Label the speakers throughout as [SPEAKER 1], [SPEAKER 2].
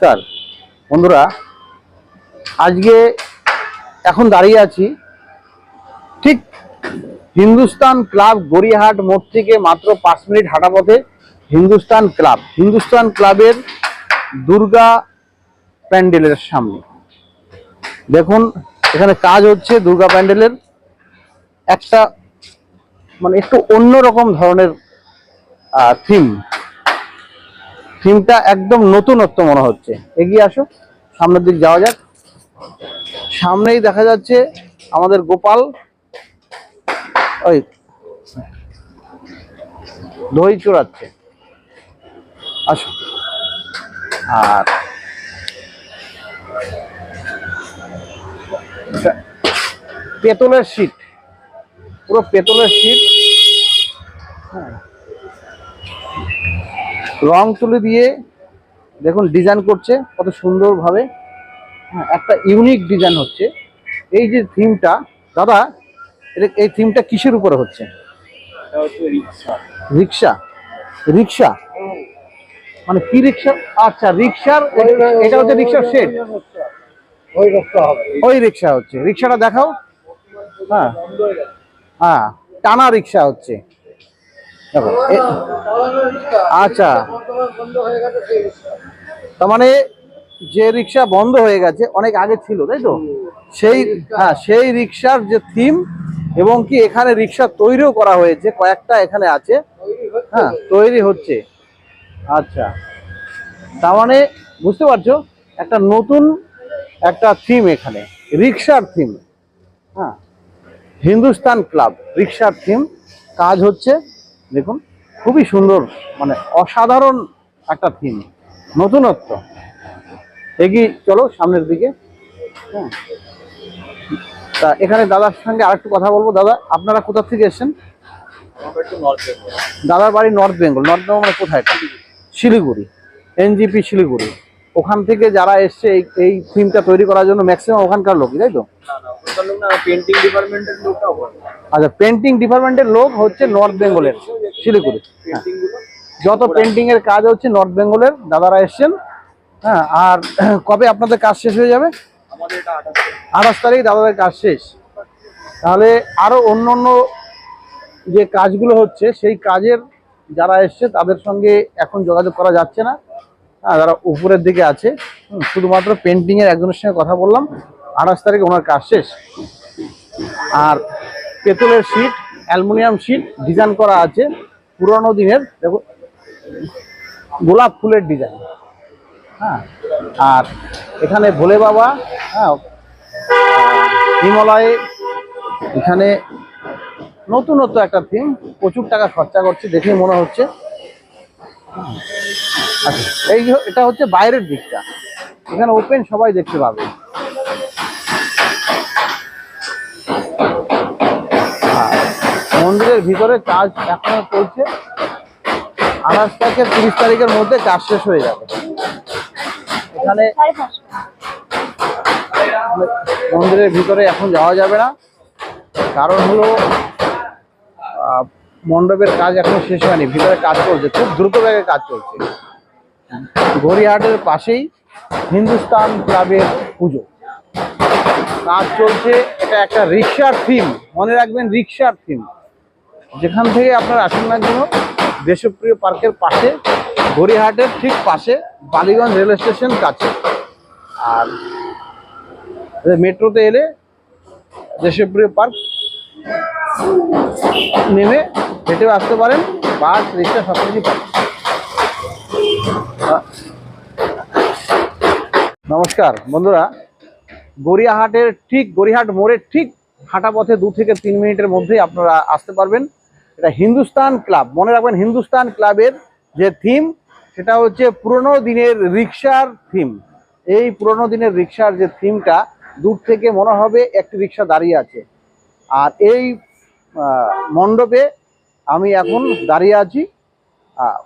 [SPEAKER 1] নমস্কার। বন্ধুরা, আজকে এখন দাঁড়িয়ে আছি ঠিক হিন্দুস্তান ক্লাব গড়িয়াহাট মোড় থেকে মাত্র পাঁচ মিনিট হাঁটা পথে হিন্দুস্তান ক্লাব। হিন্দুস্তান ক্লাবের দুর্গা প্যান্ডেলের সামনে। দেখুন, এখানে কাজ হচ্ছে দুর্গা প্যান্ডেলের। একটা মানে একটু অন্যরকম ধরনের থিম থিমটা একদম নতুনত্ব মনে হচ্ছে। এগিয়ে আসো, সামনের দিক যাওয়া যাক। সামনেই দেখা যাচ্ছে আমাদের গোপাল। ওই, দই চড়াচ্ছে আসো। আর এটা পেতলের শীট। পুরো পেতলের শীট হ্যাঁ রং তুলে দিয়ে দেখুন ডিজাইন করছে কত সুন্দরভাবে। হ্যাঁ, একটা ইউনিক ডিজাইন হচ্ছে। এই যে থিমটা দাদা এই থিমটা কিসের উপরে হচ্ছে? রিক্সা। রিক্সা? মানে কি রিক্সা? আচ্ছা রিক্সার এটা হচ্ছে রিক্সার
[SPEAKER 2] হবে
[SPEAKER 1] ওই রিক্সা হচ্ছে। রিক্সাটা দেখাও। হ্যাঁ। হ্যাঁ টানা রিক্সা হচ্ছে। দেখো আচ্ছা।
[SPEAKER 2] হয়ে।
[SPEAKER 1] তার মানে যে রিক্সা বন্ধ হয়ে গেছে অনেক আগে ছিল তাই তো? সেই হ্যাঁ সেই রিক্সার যে থিম এবং কি এখানে রিক্সা তৈরিও করা হয়েছে কয়েকটা এখানে আছে। হ্যাঁ তৈরি হচ্ছে। আচ্ছা। তার মানে বুঝতে পারছ? একটা নতুন একটা থিম এখানে রিক্সার থিম হ্যাঁ হিন্দুস্তান ক্লাব রিক্সার থিম কাজ হচ্ছে দেখুন, খুবই সুন্দর মানে অসাধারণ একটা থিম নতুনত্ব। এগিয়ে চলো সামনের দিকে। হ্যাঁ তা এখানে দাদার সঙ্গে আরেকটু কথা বলব। দাদা, আপনারা কোথা থেকে এসেছেন? দাদার বাড়ি নর্থ বেঙ্গল নর্থ বেঙ্গল মানে কোথায়? শিলিগুড়ি। এনজিপি শিলিগুড়ি। ওখান থেকে যারা এসছে, এই থিমটা তৈরি করার জন্য ম্যাক্সিমাম ওখানকার লোকই, তাই তো? আচ্ছা পেন্টিং ডিপার্টমেন্টের লোক হচ্ছে নর্থ বেঙ্গলের শিলিগুড়ি। হ্যাঁ। যত পেন্টিং এর কাজ হচ্ছে নর্থ বেঙ্গলের দাদারা এসছেন। হ্যাঁ আর কবে আপনাদের কাজ শেষ হয়ে যাবে?
[SPEAKER 2] আঠাশ
[SPEAKER 1] তারিখ। দাদাদের কাজ শেষ। তাহলে আরও অন্য অন্য যে কাজগুলো হচ্ছে সেই কাজের যারা এসছে তাদের সঙ্গে এখন যোগাযোগ করা যাচ্ছে না। হ্যাঁ যারা উপরের দিকে আছে শুধুমাত্র পেন্টিং এর একজনের সঙ্গে কথা বললাম। আঠাশ তারিখে ওনার কাজ শেষ। আর পেতলের শিট, অ্যালুমিনিয়াম শিট ডিজাইন করা আছে। পুরনো দিনের, দেখো, গোলাপ ফুলের ডিজাইন হ্যাঁ আর এখানে ভোলে বাবা হ্যাঁ হিমালয়ে এখানে নতুনত্ব একটা থিম প্রচুর টাকা খরচা করছে, দেখে মনে হচ্ছে। আচ্ছা এই এটা হচ্ছে বাইরের দিকটা। এখানে ওপেন সবাই দেখতে পাবে। মন্দিরের ভিতরে কাজ এখনও চলছে। আঠাশ থেকে তিরিশ তারিখের মধ্যে কাজ শেষ হয়ে যাবে। এখানে মন্দিরের ভিতরে এখন যাওয়া যাবে না। কারণ হলো মণ্ডপের কাজ এখনও শেষ হয়নি। ভিতরে কাজ চলছে, খুব দ্রুত বেগে কাজ চলছে। গড়িয়াহাটের পাশেই হিন্দুস্তান ক্লাবের পুজো। কাজ চলছে, এটা একটা রিক্সার থিম মনে রাখবেন, রিক্সার থিম যেখান থেকে আপনার আসুন না কেন, দেশপ্রিয় পার্কের পাশে, গড়িয়াহাটের ঠিক পাশে, বালিগঞ্জ রেল স্টেশন কাছে। আর মেট্রোতে এলে দেশপ্রিয় পার্ক নেমে হেঁটেও আসতে পারেন বাস রিক্সা সব পাবেন নমস্কার, বন্ধুরা, গড়িয়াহাটের ঠিক, গড়িয়াহাট মোড়ের ঠিক হাঁটা পথে দু থেকে তিন মিনিটের মধ্যেই আপনারা আসতে পারবেন। এটা হিন্দুস্তান ক্লাব। মনে রাখবেন হিন্দুস্তান ক্লাবের যে থিম সেটা হচ্ছে পুরনো দিনের রিক্সার থিম এই পুরনো দিনের রিক্সার যে থিমটা দূর থেকে মনে হবে একটি রিক্সা দাঁড়িয়ে আছে। আর এই মণ্ডপে আমি এখন দাঁড়িয়ে আছি।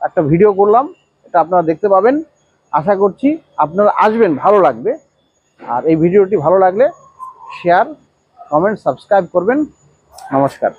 [SPEAKER 1] একটা ভিডিও করলাম, এটা আপনারা দেখতে পাবেন। আশা করছি আপনারা আসবেন, ভালো লাগবে। আর এই ভিডিওটি ভালো লাগলে শেয়ার কমেন্ট সাবস্ক্রাইব করবেন। নমস্কার।